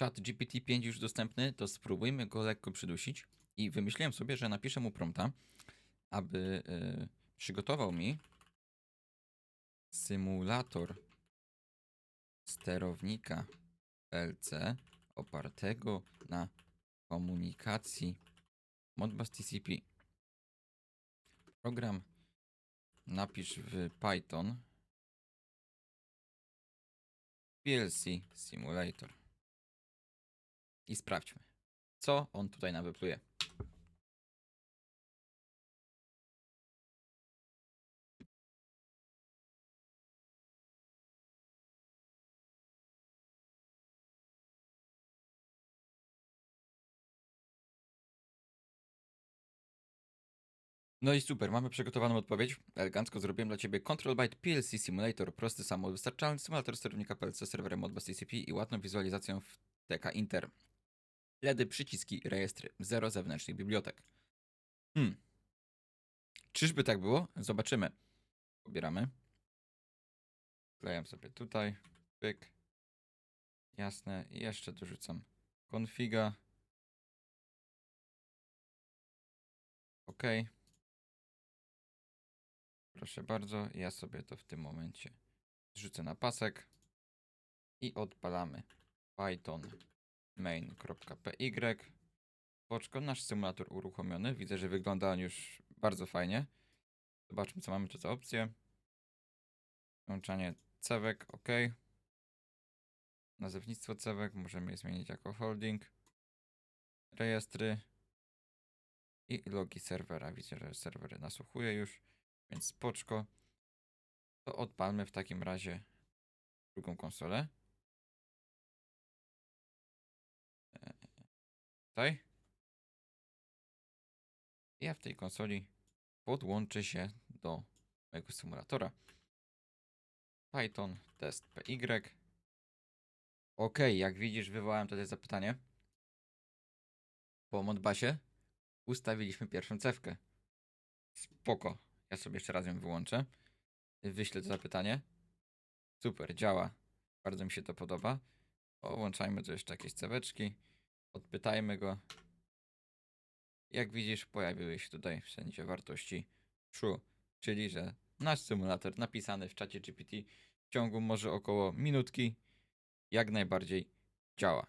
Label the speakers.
Speaker 1: Chat GPT-5 już dostępny, to spróbujmy go lekko przydusić. I wymyśliłem sobie, że napiszę mu prompta, aby y, przygotował mi symulator sterownika PLC opartego na komunikacji Modbus TCP. Program napisz w Python PLC Simulator. I sprawdźmy, co on tutaj nam wypluje. No i super, mamy przygotowaną odpowiedź. Elegancko zrobiłem dla Ciebie Control Byte PLC Simulator, prosty, samowystarczalny symulator sterownika PLC serwerem Modbus TCP i ładną wizualizacją w TK Inter. LEDy, przyciski, rejestry, zero zewnętrznych bibliotek. Hmm. Czyżby tak było? Zobaczymy. Pobieramy. Klejam sobie tutaj. Pyk. Jasne. I jeszcze dorzucam konfiga. OK. Proszę bardzo, ja sobie to w tym momencie zrzucę na pasek i odpalamy python main.py. Poczko, nasz symulator uruchomiony. Widzę, że wygląda on już bardzo fajnie. Zobaczmy, co mamy tu za opcje. Łączanie cewek, OK. Nazewnictwo cewek możemy je zmienić jako holding. Rejestry i logi serwera. Widzę, że serwer nasłuchuje już, więc spoczko. To odpalmy w takim razie drugą konsolę. Tutaj. Ja w tej konsoli podłączę się do mojego symulatora. Python test PY. Ok, jak widzisz, wywołałem tutaj zapytanie. Po Modbasie ustawiliśmy pierwszą cewkę. Spoko. Ja sobie jeszcze raz ją wyłączę. Wyślę to zapytanie. Super, działa. Bardzo mi się to podoba. Połączajmy tu jeszcze jakieś ceweczki. Odpytajmy go. Jak widzisz, pojawiły się tutaj wszędzie wartości true, czyli że nasz symulator napisany w czacie GPT w ciągu może około minutki jak najbardziej działa.